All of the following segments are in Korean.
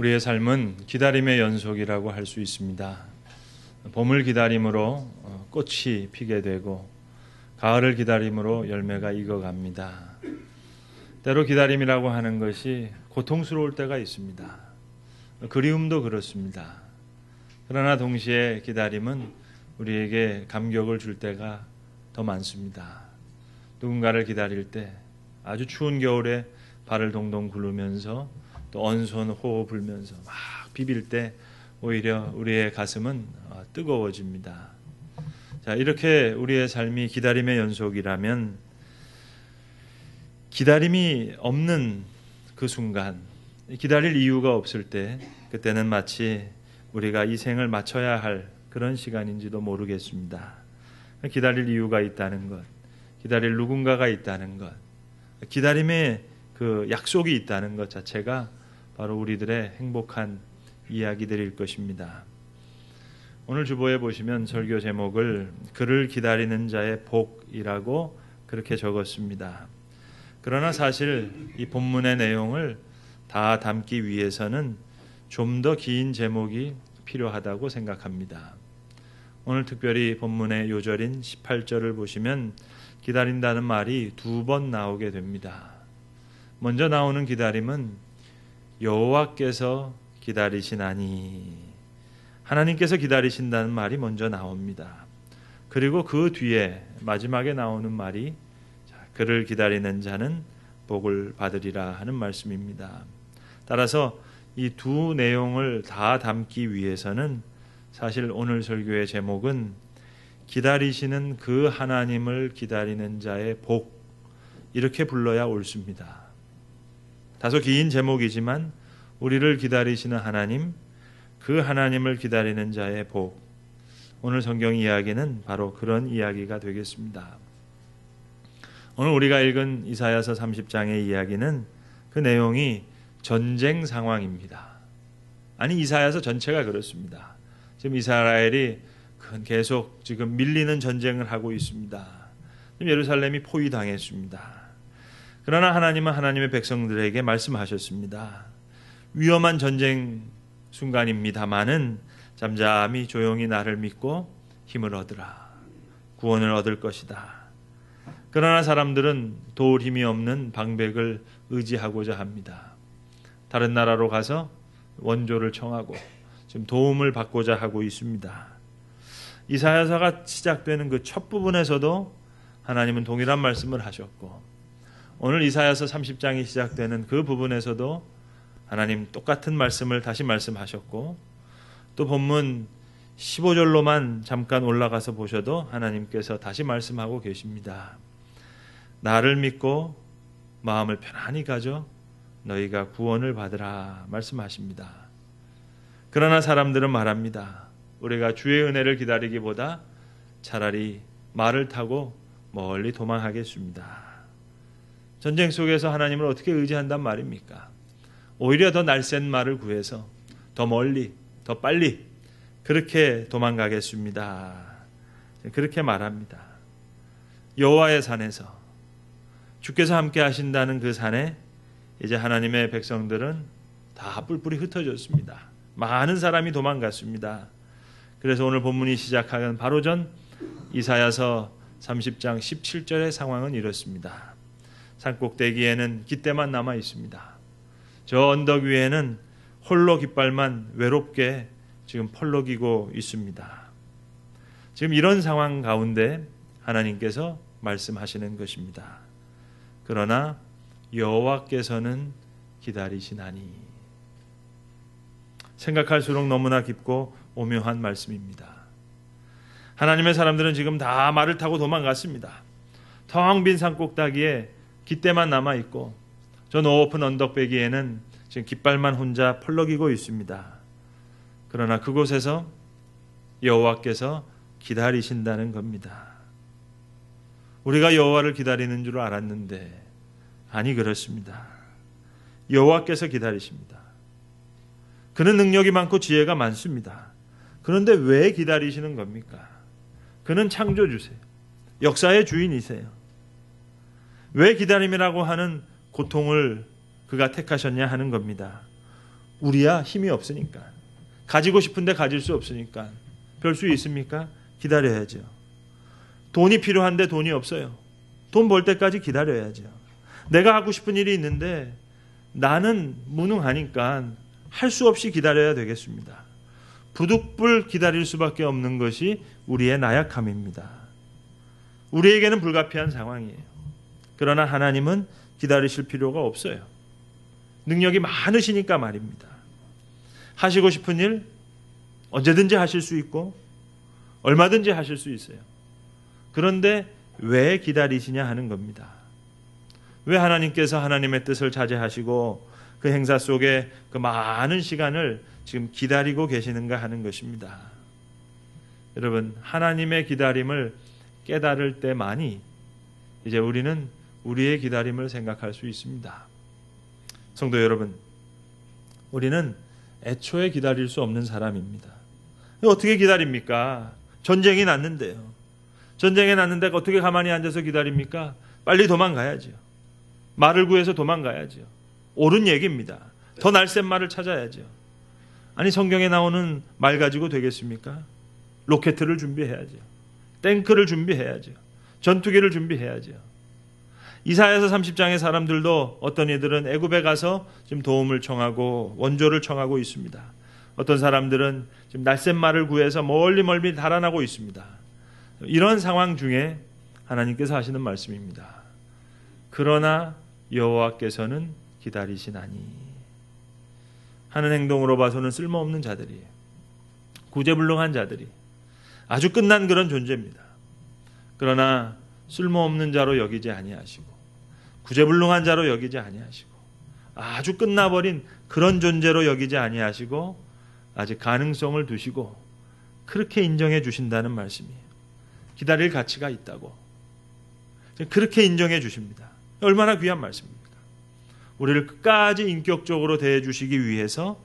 우리의 삶은 기다림의 연속이라고 할 수 있습니다. 봄을 기다림으로 어, 꽃이 피게 되고 가을을 기다림으로 열매가 익어갑니다. 때로 기다림이라고 하는 것이 고통스러울 때가 있습니다. 그리움도 그렇습니다. 그러나 동시에 기다림은 우리에게 감격을 줄 때가 더 많습니다. 누군가를 기다릴 때 아주 추운 겨울에 발을 동동 굴르면서 또 언손 호호 불면서 막 비빌 때 오히려 우리의 가슴은 어, 뜨거워집니다. 자, 이렇게 우리의 삶이 기다림의 연속이라면 기다림이 없는 그 순간, 기다릴 이유가 없을 때, 그때는 마치 우리가 이 생을 마쳐야 할 그런 시간인지도 모르겠습니다. 기다릴 이유가 있다는 것, 기다릴 누군가가 있다는 것, 기다림의 그 약속이 있다는 것 자체가 바로 우리들의 행복한 이야기들일 것입니다. 오늘 주보에 보시면 설교 제목을 그를 기다리는 자의 복이라고 그렇게 적었습니다. 그러나 사실 이 본문의 내용을 다 담기 위해서는 좀 더 긴 제목이 필요하다고 생각합니다. 오늘 특별히 본문의 요절인 18절을 보시면 기다린다는 말이 두 번 나오게 됩니다. 먼저 나오는 기다림은 여호와께서 기다리시나니 하나님께서 기다리신다는 말이 먼저 나옵니다. 그리고 그 뒤에 마지막에 나오는 말이 그를 기다리는 자는 복을 받으리라 하는 말씀입니다. 따라서 이 두 내용을 다 담기 위해서는 사실 오늘 설교의 제목은 기다리시는 그 하나님을 기다리는 자의 복 이렇게 불러야 옳습니다. 다소 긴 제목이지만 우리를 기다리시는 하나님, 그 하나님을 기다리는 자의 복. 오늘 성경 이야기는 바로 그런 이야기가 되겠습니다. 오늘 우리가 읽은 이사야서 30장의 이야기는 그 내용이 전쟁 상황입니다. 아니 이사야서 전체가 그렇습니다. 지금 이스라엘이 계속 지금 밀리는 전쟁을 하고 있습니다. 예루살렘이 포위당했습니다. 그러나 하나님은 하나님의 백성들에게 말씀하셨습니다. 위험한 전쟁 순간입니다만은 잠잠히 조용히 나를 믿고 힘을 얻으라. 구원을 얻을 것이다. 그러나 사람들은 도울 힘이 없는 방백을 의지하고자 합니다. 다른 나라로 가서 원조를 청하고 지금 도움을 받고자 하고 있습니다. 이사야서가 시작되는 그 첫 부분에서도 하나님은 동일한 말씀을 하셨고 오늘 이사야서 30장이 시작되는 그 부분에서도 하나님 똑같은 말씀을 다시 말씀하셨고 또 본문 15절로만 잠깐 올라가서 보셔도 하나님께서 다시 말씀하고 계십니다. 나를 믿고 마음을 편안히 가져 너희가 구원을 받으라 말씀하십니다. 그러나 사람들은 말합니다. 우리가 주의 은혜를 기다리기보다 차라리 말을 타고 멀리 도망하겠습니다. 전쟁 속에서 하나님을 어떻게 의지한단 말입니까? 오히려 더 날쌘 말을 구해서 더 멀리, 더 빨리 그렇게 도망가겠습니다. 그렇게 말합니다. 여호와의 산에서 주께서 함께 하신다는 그 산에 이제 하나님의 백성들은 다 뿔뿔이 흩어졌습니다. 많은 사람이 도망갔습니다. 그래서 오늘 본문이 시작하는 바로 전 이사야서 30장 17절의 상황은 이렇습니다. 산꼭대기에는 깃대만 남아 있습니다. 저 언덕 위에는 홀로 깃발만 외롭게 지금 펄럭이고 있습니다. 지금 이런 상황 가운데 하나님께서 말씀하시는 것입니다. 그러나 여호와께서는 기다리시나니 생각할수록 너무나 깊고 오묘한 말씀입니다. 하나님의 사람들은 지금 다 말을 타고 도망갔습니다. 텅 빈 산꼭대기에 깃대만 남아 있고 저 높은 언덕배기에는 지금 깃발만 혼자 펄럭이고 있습니다. 그러나 그곳에서 여호와께서 기다리신다는 겁니다. 우리가 여호와를 기다리는 줄 알았는데 아니 그렇습니다. 여호와께서 기다리십니다. 그는 능력이 많고 지혜가 많습니다. 그런데 왜 기다리시는 겁니까? 그는 창조주세요. 역사의 주인이세요. 왜 기다림이라고 하는 고통을 그가 택하셨냐 하는 겁니다. 우리야 힘이 없으니까. 가지고 싶은데 가질 수 없으니까. 별 수 있습니까? 기다려야죠. 돈이 필요한데 돈이 없어요. 돈 벌 때까지 기다려야죠. 내가 하고 싶은 일이 있는데 나는 무능하니까 할 수 없이 기다려야 되겠습니다. 부득불 기다릴 수밖에 없는 것이 우리의 나약함입니다. 우리에게는 불가피한 상황이에요. 그러나 하나님은 기다리실 필요가 없어요. 능력이 많으시니까 말입니다. 하시고 싶은 일 언제든지 하실 수 있고 얼마든지 하실 수 있어요. 그런데 왜 기다리시냐 하는 겁니다. 왜 하나님께서 하나님의 뜻을 자제하시고 그 행사 속에 그 많은 시간을 지금 기다리고 계시는가 하는 것입니다. 여러분, 하나님의 기다림을 깨달을 때만이 이제 우리는 우리의 기다림을 생각할 수 있습니다. 성도 여러분, 우리는 애초에 기다릴 수 없는 사람입니다. 어떻게 기다립니까? 전쟁이 났는데요. 전쟁에 났는데 어떻게 가만히 앉아서 기다립니까? 빨리 도망가야죠. 말을 구해서 도망가야죠. 옳은 얘기입니다. 더 날쌘 말을 찾아야죠. 아니 성경에 나오는 말 가지고 되겠습니까? 로켓을 준비해야죠. 탱크를 준비해야죠. 전투기를 준비해야죠. 이사야서 30장의 사람들도 어떤 이들은 애굽에 가서 지금 도움을 청하고 원조를 청하고 있습니다. 어떤 사람들은 지금 날쌘 말을 구해서 멀리 멀리 달아나고 있습니다. 이런 상황 중에 하나님께서 하시는 말씀입니다. 그러나 여호와께서는 기다리시나니 하는 행동으로 봐서는 쓸모없는 자들이 구제불능한 자들이 아주 끝난 그런 존재입니다. 그러나 쓸모없는 자로 여기지 아니하시고 구제불능한 자로 여기지 아니하시고 아주 끝나버린 그런 존재로 여기지 아니하시고 아직 가능성을 두시고 그렇게 인정해 주신다는 말씀이에요. 기다릴 가치가 있다고 그렇게 인정해 주십니다. 얼마나 귀한 말씀입니까? 우리를 끝까지 인격적으로 대해 주시기 위해서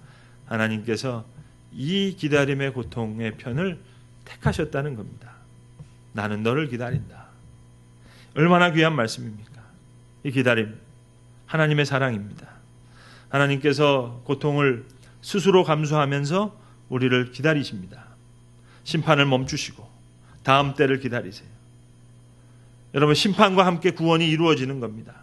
하나님께서 이 기다림의 고통의 편을 택하셨다는 겁니다. 나는 너를 기다린다. 얼마나 귀한 말씀입니까? 이 기다림, 하나님의 사랑입니다. 하나님께서 고통을 스스로 감수하면서 우리를 기다리십니다. 심판을 멈추시고 다음 때를 기다리세요. 여러분 심판과 함께 구원이 이루어지는 겁니다.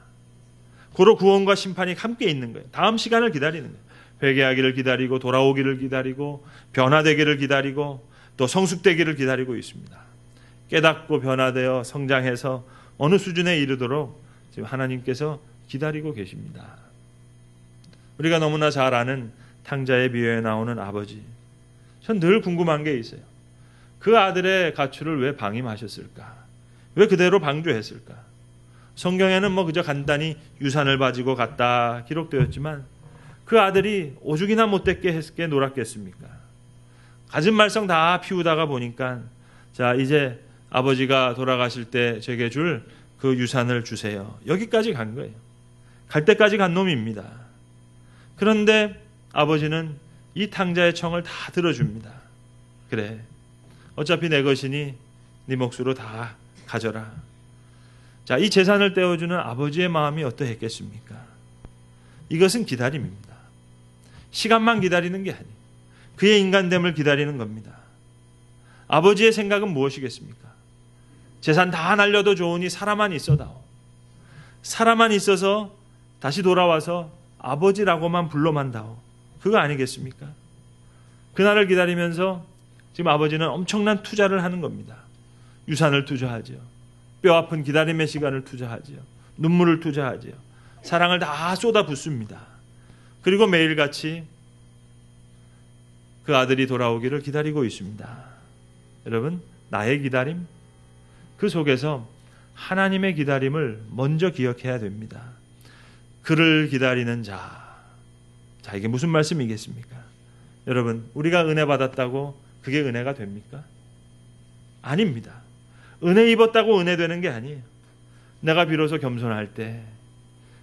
고로 구원과 심판이 함께 있는 거예요. 다음 시간을 기다리는 거예요. 회개하기를 기다리고 돌아오기를 기다리고 변화되기를 기다리고 또 성숙되기를 기다리고 있습니다. 깨닫고 변화되어 성장해서 어느 수준에 이르도록 지금 하나님께서 기다리고 계십니다. 우리가 너무나 잘 아는 탕자의 비유에 나오는 아버지. 전 늘 궁금한 게 있어요. 그 아들의 가출을 왜 방임하셨을까? 왜 그대로 방조했을까? 성경에는 뭐 그저 간단히 유산을 가지고 갔다 기록되었지만 그 아들이 오죽이나 못됐게 했게 놀았겠습니까? 가진 말썽 다 피우다가 보니까 자 이제 아버지가 돌아가실 때 제게 줄 그 유산을 주세요. 여기까지 간 거예요. 갈 때까지 간 놈입니다. 그런데 아버지는 이 탕자의 청을 다 들어줍니다. 그래. 어차피 내 것이니 네 몫으로 다 가져라. 자, 이 재산을 떼어주는 아버지의 마음이 어떠했겠습니까? 이것은 기다림입니다. 시간만 기다리는 게 아니에요. 그의 인간됨을 기다리는 겁니다. 아버지의 생각은 무엇이겠습니까? 재산 다 날려도 좋으니 사람만 있어다오. 사람만 있어서 다시 돌아와서 아버지라고만 불러만다오. 그거 아니겠습니까? 그날을 기다리면서 지금 아버지는 엄청난 투자를 하는 겁니다. 유산을 투자하죠. 뼈 아픈 기다림의 시간을 투자하지요. 눈물을 투자하지요. 사랑을 다 쏟아 붓습니다. 그리고 매일같이 그 아들이 돌아오기를 기다리고 있습니다. 여러분, 나의 기다림, 그 속에서 하나님의 기다림을 먼저 기억해야 됩니다. 그를 기다리는 자. 자, 이게 무슨 말씀이겠습니까? 여러분, 우리가 은혜 받았다고 그게 은혜가 됩니까? 아닙니다. 은혜 입었다고 은혜 되는 게 아니에요. 내가 비로소 겸손할 때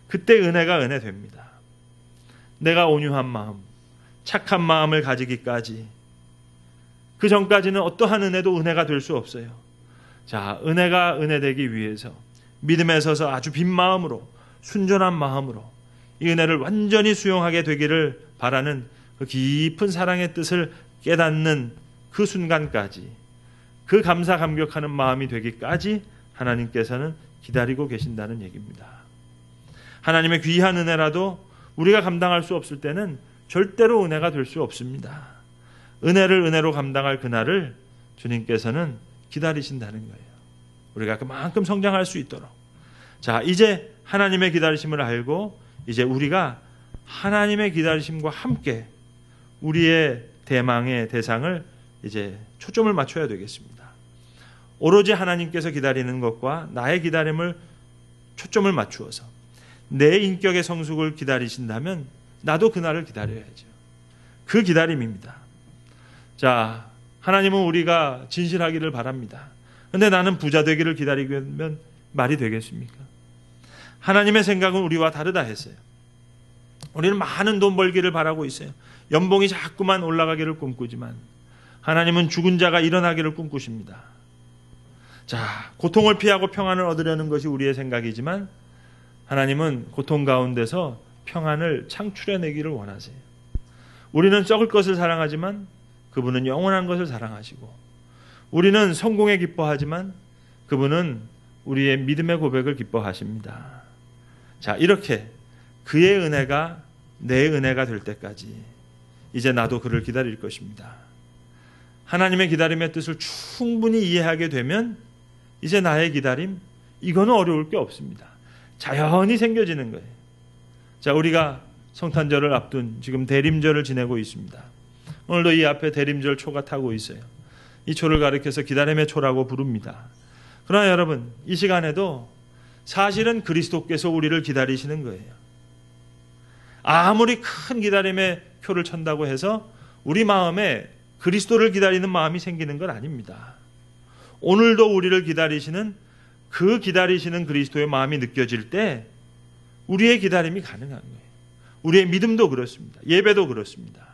그때 은혜가 은혜 됩니다. 내가 온유한 마음, 착한 마음을 가지기까지 그 전까지는 어떠한 은혜도 은혜가 될 수 없어요. 자, 은혜가 은혜 되기 위해서 믿음에 서서 아주 빈 마음으로 순전한 마음으로 이 은혜를 완전히 수용하게 되기를 바라는 그 깊은 사랑의 뜻을 깨닫는 그 순간까지 그 감사 감격하는 마음이 되기까지 하나님께서는 기다리고 계신다는 얘기입니다. 하나님의 귀한 은혜라도 우리가 감당할 수 없을 때는 절대로 은혜가 될 수 없습니다. 은혜를 은혜로 감당할 그날을 주님께서는 기다리신다는 거예요. 우리가 그만큼 성장할 수 있도록. 자, 이제 하나님의 기다리심을 알고 이제 우리가 하나님의 기다리심과 함께 우리의 대망의 대상을 이제 초점을 맞춰야 되겠습니다. 오로지 하나님께서 기다리는 것과 나의 기다림을 초점을 맞추어서 내 인격의 성숙을 기다리신다면 나도 그날을 기다려야죠. 그 기다림입니다. 자, 하나님은 우리가 진실하기를 바랍니다. 근데 나는 부자 되기를 기다리면 말이 되겠습니까? 하나님의 생각은 우리와 다르다 했어요. 우리는 많은 돈 벌기를 바라고 있어요. 연봉이 자꾸만 올라가기를 꿈꾸지만 하나님은 죽은 자가 일어나기를 꿈꾸십니다. 자, 고통을 피하고 평안을 얻으려는 것이 우리의 생각이지만 하나님은 고통 가운데서 평안을 창출해내기를 원하세요. 우리는 썩을 것을 사랑하지만 그분은 영원한 것을 사랑하시고 우리는 성공에 기뻐하지만 그분은 우리의 믿음의 고백을 기뻐하십니다. 자, 이렇게 그의 은혜가 내 은혜가 될 때까지 이제 나도 그를 기다릴 것입니다. 하나님의 기다림의 뜻을 충분히 이해하게 되면 이제 나의 기다림 이거는 어려울 게 없습니다. 자연히 생겨지는 거예요. 자, 우리가 성탄절을 앞둔 지금 대림절을 지내고 있습니다. 오늘도 이 앞에 대림절 초가 타고 있어요. 이 초를 가리켜서 기다림의 초라고 부릅니다. 그러나 여러분, 이 시간에도 사실은 그리스도께서 우리를 기다리시는 거예요. 아무리 큰 기다림의 표를 천다고 해서 우리 마음에 그리스도를 기다리는 마음이 생기는 건 아닙니다. 오늘도 우리를 기다리시는 그 기다리시는 그리스도의 마음이 느껴질 때 우리의 기다림이 가능한 거예요. 우리의 믿음도 그렇습니다. 예배도 그렇습니다.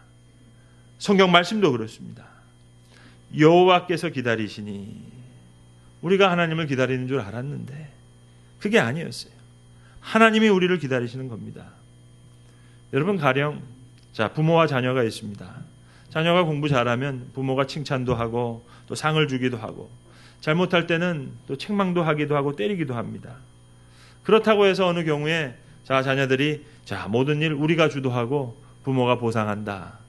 성경 말씀도 그렇습니다. 여호와께서 기다리시니 우리가 하나님을 기다리는 줄 알았는데 그게 아니었어요. 하나님이 우리를 기다리시는 겁니다. 여러분 가령 자 부모와 자녀가 있습니다. 자녀가 공부 잘하면 부모가 칭찬도 하고 또 상을 주기도 하고 잘못할 때는 또 책망도 하기도 하고 때리기도 합니다. 그렇다고 해서 어느 경우에 자 자녀들이 자 모든 일 우리가 주도하고 부모가 보상한다.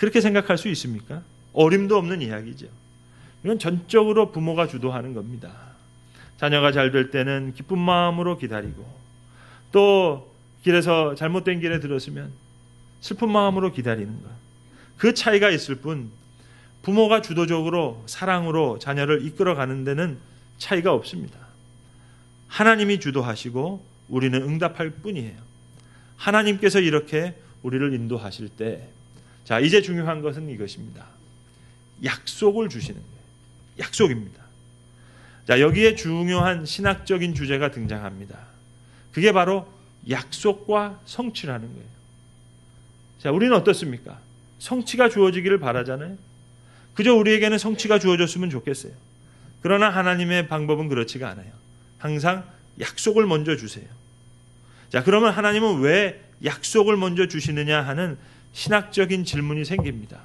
그렇게 생각할 수 있습니까? 어림도 없는 이야기죠. 이건 전적으로 부모가 주도하는 겁니다. 자녀가 잘 될 때는 기쁜 마음으로 기다리고 또 길에서 잘못된 길에 들었으면 슬픈 마음으로 기다리는 것. 그 차이가 있을 뿐 부모가 주도적으로 사랑으로 자녀를 이끌어가는 데는 차이가 없습니다. 하나님이 주도하시고 우리는 응답할 뿐이에요. 하나님께서 이렇게 우리를 인도하실 때, 자, 이제 중요한 것은 이것입니다. 약속을 주시는 거예요. 약속입니다. 자, 여기에 중요한 신학적인 주제가 등장합니다. 그게 바로 약속과 성취라는 거예요. 자, 우리는 어떻습니까? 성취가 주어지기를 바라잖아요. 그저 우리에게는 성취가 주어졌으면 좋겠어요. 그러나 하나님의 방법은 그렇지가 않아요. 항상 약속을 먼저 주세요. 자, 그러면 하나님은 왜 약속을 먼저 주시느냐 하는 신학적인 질문이 생깁니다.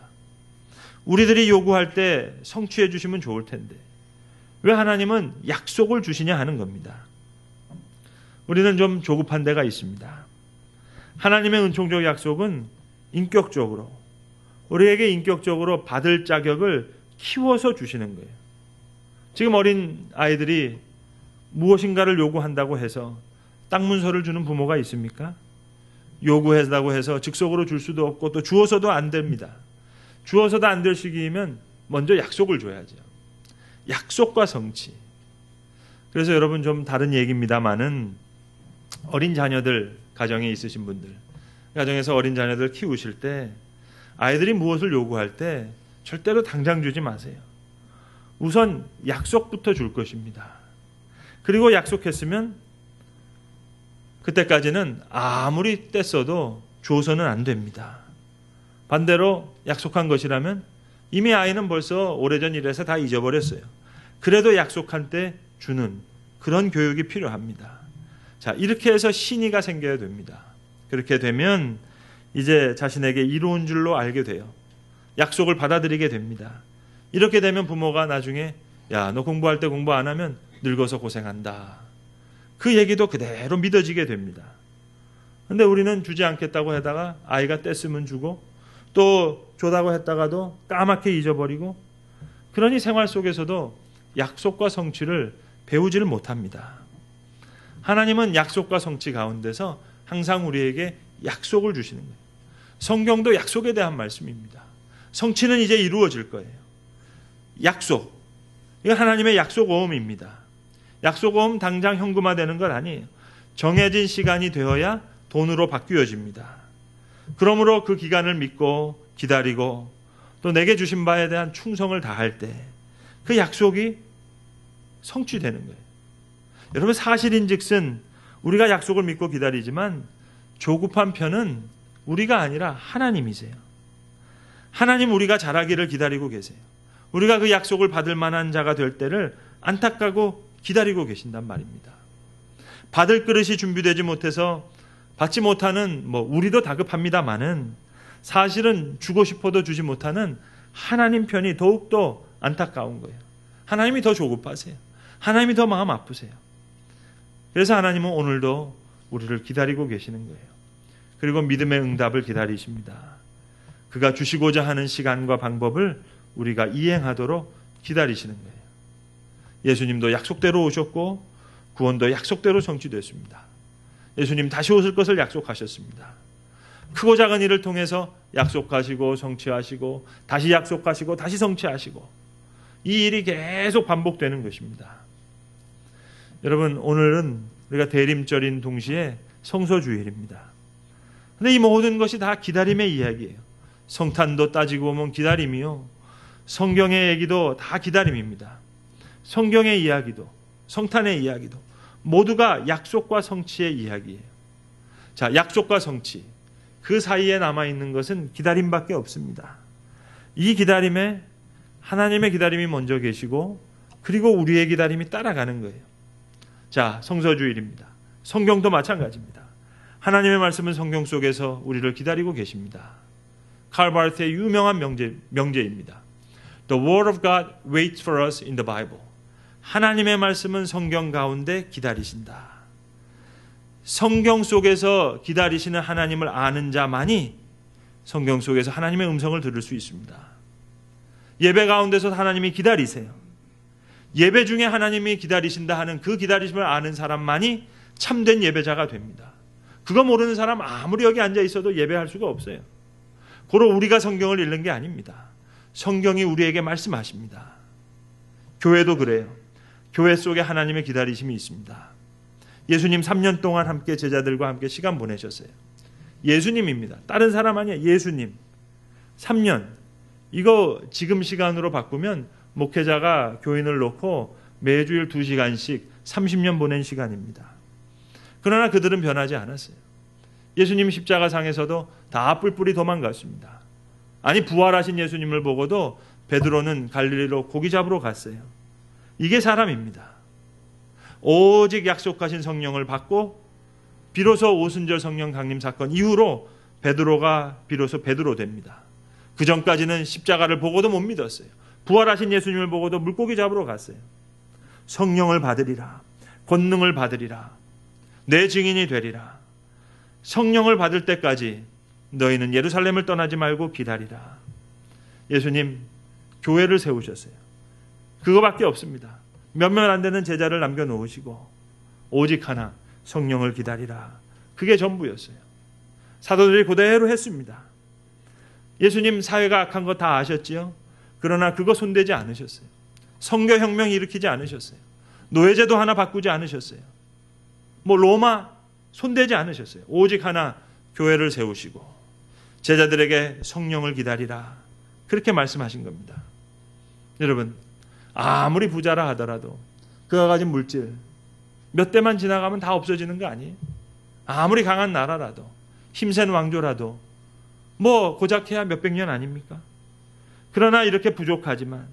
우리들이 요구할 때 성취해 주시면 좋을 텐데 왜 하나님은 약속을 주시냐 하는 겁니다. 우리는 좀 조급한 데가 있습니다. 하나님의 은총적 약속은 인격적으로 우리에게 인격적으로 받을 자격을 키워서 주시는 거예요. 지금 어린 아이들이 무엇인가를 요구한다고 해서 땅 문서를 주는 부모가 있습니까? 요구한다고 해서 즉석으로 줄 수도 없고 또 주어서도 안 됩니다. 주어서도 안 될 시기이면 먼저 약속을 줘야죠. 약속과 성취. 그래서 여러분 좀 다른 얘기입니다만은 어린 자녀들 가정에 있으신 분들 가정에서 어린 자녀들 키우실 때 아이들이 무엇을 요구할 때 절대로 당장 주지 마세요. 우선 약속부터 줄 것입니다. 그리고 약속했으면 그때까지는 아무리 뗐어도 줘서는 안 됩니다. 반대로 약속한 것이라면 이미 아이는 벌써 오래전 일에서 다 잊어버렸어요. 그래도 약속한 때 주는 그런 교육이 필요합니다. 자, 이렇게 해서 신의가 생겨야 됩니다. 그렇게 되면 이제 자신에게 이로운 줄로 알게 돼요. 약속을 받아들이게 됩니다. 이렇게 되면 부모가 나중에 야, 너 공부할 때 공부 안 하면 늙어서 고생한다. 그 얘기도 그대로 믿어지게 됩니다. 근데 우리는 주지 않겠다고 하다가 아이가 뗐으면 주고 또 줘다고 했다가도 까맣게 잊어버리고 그러니 생활 속에서도 약속과 성취를 배우지를 못합니다. 하나님은 약속과 성취 가운데서 항상 우리에게 약속을 주시는 거예요. 성경도 약속에 대한 말씀입니다. 성취는 이제 이루어질 거예요. 약속. 이건 하나님의 약속오음입니다. 약속오음 당장 현금화되는 건 아니에요. 정해진 시간이 되어야 돈으로 바뀌어집니다. 그러므로 그 기간을 믿고 기다리고 또 내게 주신 바에 대한 충성을 다할 때 그 약속이 성취되는 거예요. 여러분 사실인즉슨 우리가 약속을 믿고 기다리지만 조급한 편은 우리가 아니라 하나님이세요. 하나님 우리가 잘하기를 기다리고 계세요. 우리가 그 약속을 받을 만한 자가 될 때를 안타까고 기다리고 계신단 말입니다. 받을 그릇이 준비되지 못해서 받지 못하는 뭐 우리도 다급합니다만은 사실은 주고 싶어도 주지 못하는 하나님 편이 더욱더 안타까운 거예요. 하나님이 더 조급하세요. 하나님이 더 마음 아프세요. 그래서 하나님은 오늘도 우리를 기다리고 계시는 거예요. 그리고 믿음의 응답을 기다리십니다. 그가 주시고자 하는 시간과 방법을 우리가 이행하도록 기다리시는 거예요. 예수님도 약속대로 오셨고 구원도 약속대로 성취됐습니다. 예수님 다시 오실 것을 약속하셨습니다. 크고 작은 일을 통해서 약속하시고 성취하시고 다시 약속하시고 다시 성취하시고 이 일이 계속 반복되는 것입니다. 여러분 오늘은 우리가 대림절인 동시에 성소주일입니다. 근데 이 모든 것이 다 기다림의 이야기예요. 성탄도 따지고 보면 기다림이요. 성경의 얘기도 다 기다림입니다. 성경의 이야기도 성탄의 이야기도 모두가 약속과 성취의 이야기예요. 자, 약속과 성취. 그 사이에 남아 있는 것은 기다림밖에 없습니다. 이 기다림에 하나님의 기다림이 먼저 계시고 그리고 우리의 기다림이 따라가는 거예요. 자, 성서주일입니다. 성경도 마찬가지입니다. 하나님의 말씀은 성경 속에서 우리를 기다리고 계십니다. 칼바르트의 유명한 명제, 명제입니다. The word of God waits for us in the Bible. 하나님의 말씀은 성경 가운데 기다리신다. 성경 속에서 기다리시는 하나님을 아는 자만이 성경 속에서 하나님의 음성을 들을 수 있습니다. 예배 가운데서 하나님이 기다리세요. 예배 중에 하나님이 기다리신다 하는 그 기다리심을 아는 사람만이 참된 예배자가 됩니다. 그거 모르는 사람 아무리 여기 앉아 있어도 예배할 수가 없어요. 고로 우리가 성경을 읽는 게 아닙니다. 성경이 우리에게 말씀하십니다. 교회도 그래요. 교회 속에 하나님의 기다리심이 있습니다. 예수님 3년 동안 함께 제자들과 함께 시간 보내셨어요. 예수님입니다. 다른 사람 아니에요. 예수님. 3년. 이거 지금 시간으로 바꾸면 목회자가 교인을 놓고 매주일 2시간씩 30년 보낸 시간입니다. 그러나 그들은 변하지 않았어요. 예수님 십자가상에서도 다 뿔뿔이 도망갔습니다. 아니 부활하신 예수님을 보고도 베드로는 갈릴리로 고기 잡으러 갔어요. 이게 사람입니다. 오직 약속하신 성령을 받고 비로소 오순절 성령 강림 사건 이후로 베드로가 비로소 베드로 됩니다. 그 전까지는 십자가를 보고도 못 믿었어요. 부활하신 예수님을 보고도 물고기 잡으러 갔어요. 성령을 받으리라. 권능을 받으리라. 내 증인이 되리라. 성령을 받을 때까지 너희는 예루살렘을 떠나지 말고 기다리라. 예수님 교회를 세우셨어요. 그거밖에 없습니다. 몇몇 안 되는 제자를 남겨놓으시고 오직 하나 성령을 기다리라. 그게 전부였어요. 사도들이 그대로 했습니다. 예수님 사회가 악한 거 다 아셨지요? 그러나 그거 손대지 않으셨어요. 성교 혁명 일으키지 않으셨어요. 노예제도 하나 바꾸지 않으셨어요. 뭐 로마 손대지 않으셨어요. 오직 하나 교회를 세우시고 제자들에게 성령을 기다리라. 그렇게 말씀하신 겁니다. 여러분, 아무리 부자라 하더라도 그가 가진 물질 몇 대만 지나가면 다 없어지는 거 아니에요? 아무리 강한 나라라도 힘센 왕조라도 뭐 고작 해야 몇백 년 아닙니까? 그러나 이렇게 부족하지만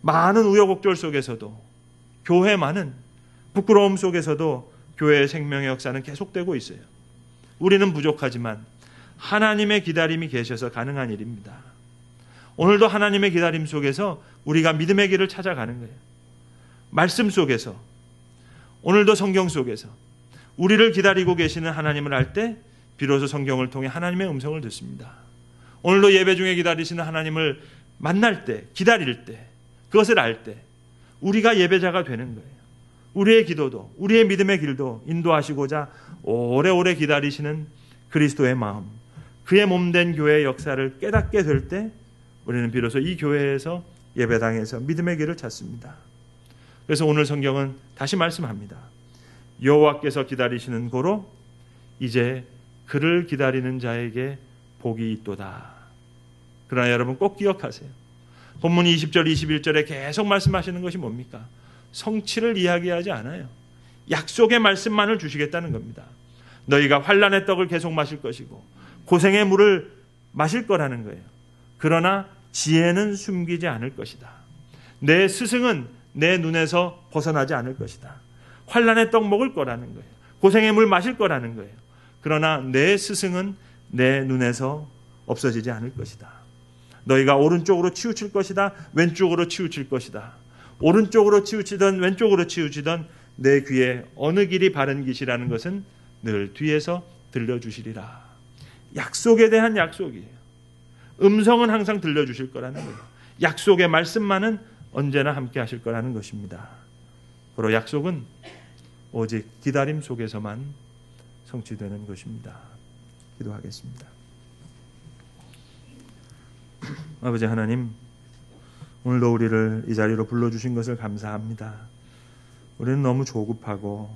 많은 우여곡절 속에서도 교회만은 부끄러움 속에서도 교회의 생명의 역사는 계속되고 있어요. 우리는 부족하지만 하나님의 기다림이 계셔서 가능한 일입니다. 오늘도 하나님의 기다림 속에서 우리가 믿음의 길을 찾아가는 거예요. 말씀 속에서 오늘도 성경 속에서 우리를 기다리고 계시는 하나님을 알 때 비로소 성경을 통해 하나님의 음성을 듣습니다. 오늘도 예배 중에 기다리시는 하나님을 만날 때, 기다릴 때, 그것을 알 때 우리가 예배자가 되는 거예요. 우리의 기도도, 우리의 믿음의 길도 인도하시고자 오래오래 기다리시는 그리스도의 마음, 그의 몸된 교회의 역사를 깨닫게 될 때 우리는 비로소 이 교회에서 예배당에서 믿음의 길을 찾습니다. 그래서 오늘 성경은 다시 말씀합니다. 여호와께서 기다리시는 고로 이제 그를 기다리는 자에게 복이 있도다. 그러나 여러분 꼭 기억하세요. 본문 20절 21절에 계속 말씀하시는 것이 뭡니까? 성취를 이야기하지 않아요. 약속의 말씀만을 주시겠다는 겁니다. 너희가 환란의 떡을 계속 마실 것이고 고생의 물을 마실 거라는 거예요. 그러나 지혜는 숨기지 않을 것이다. 내 스승은 내 눈에서 벗어나지 않을 것이다. 환란의 떡 먹을 거라는 거예요. 고생의 물 마실 거라는 거예요. 그러나 내 스승은 내 눈에서 없어지지 않을 것이다. 너희가 오른쪽으로 치우칠 것이다. 왼쪽으로 치우칠 것이다. 오른쪽으로 치우치던 왼쪽으로 치우치던 내 귀에 어느 길이 바른 길이라는 것은 늘 뒤에서 들려주시리라. 약속에 대한 약속이에요. 음성은 항상 들려주실 거라는 거예요. 약속의 말씀만은 언제나 함께 하실 거라는 것입니다. 바로 약속은 오직 기다림 속에서만 성취되는 것입니다. 기도하겠습니다. 아버지 하나님, 오늘도 우리를 이 자리로 불러주신 것을 감사합니다. 우리는 너무 조급하고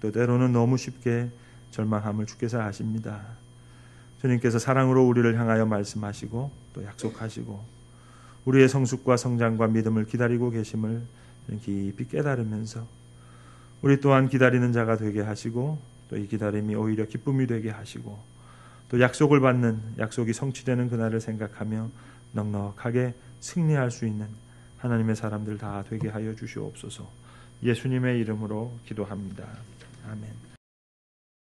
또 때로는 너무 쉽게 절망함을 주께서 아십니다. 주님께서 사랑으로 우리를 향하여 말씀하시고 또 약속하시고 우리의 성숙과 성장과 믿음을 기다리고 계심을 깊이 깨달으면서 우리 또한 기다리는 자가 되게 하시고 또 이 기다림이 오히려 기쁨이 되게 하시고 또 약속을 받는 약속이 성취되는 그날을 생각하며 넉넉하게 승리할 수 있는 하나님의 사람들 다 되게 하여 주시옵소서. 예수님의 이름으로 기도합니다. 아멘.